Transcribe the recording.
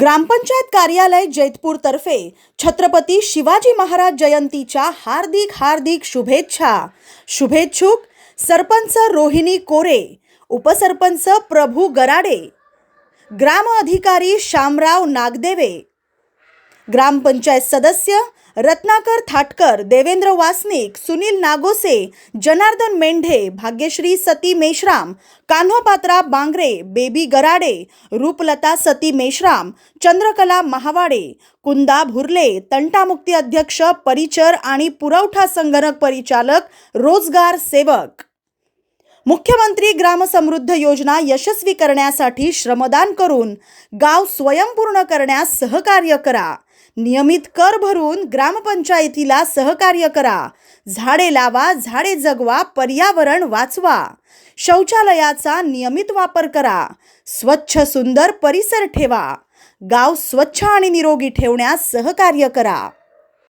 ग्रामपंचायत कार्यालय जैतपूरतर्फे छत्रपती शिवाजी महाराज जयंतीच्या हार्दिक हार्दिक शुभेच्छा. शुभेच्छुक सरपंच रोहिणी कोरे उपसरपंच प्रभू गराडे ग्राम अधिकारी शामराव नागदेवे ग्रामपंचायत सदस्य रत्नाकर थाटकर देवेंद्र वासनिक सुनील नागोसे जनार्दन मेंढे भाग्यश्री सती मेश्राम कान्होपात्रा बांगरे बेबी गराडे रूपलता सती मेश्राम चंद्रकला महावाडे कुंदा भुरले तंटामुक्ती अध्यक्ष परिचर आणि पुरवठा संगणक परिचालक रोजगार सेवक. मुख्यमंत्री ग्रामसमृद्ध योजना यशस्वी करण्यासाठी श्रमदान करून गाव स्वयंपूर्ण करण्यास सहकार्य करा. नियमित कर भरून ग्रामपंचायतीला सहकार्य करा. झाडे लावा झाडे जगवा पर्यावरण वाचवा. शौचालयाचा नियमित वापर करा. स्वच्छ सुंदर परिसर ठेवा. गाव स्वच्छ आणि निरोगी ठेवण्यास सहकार्य करा.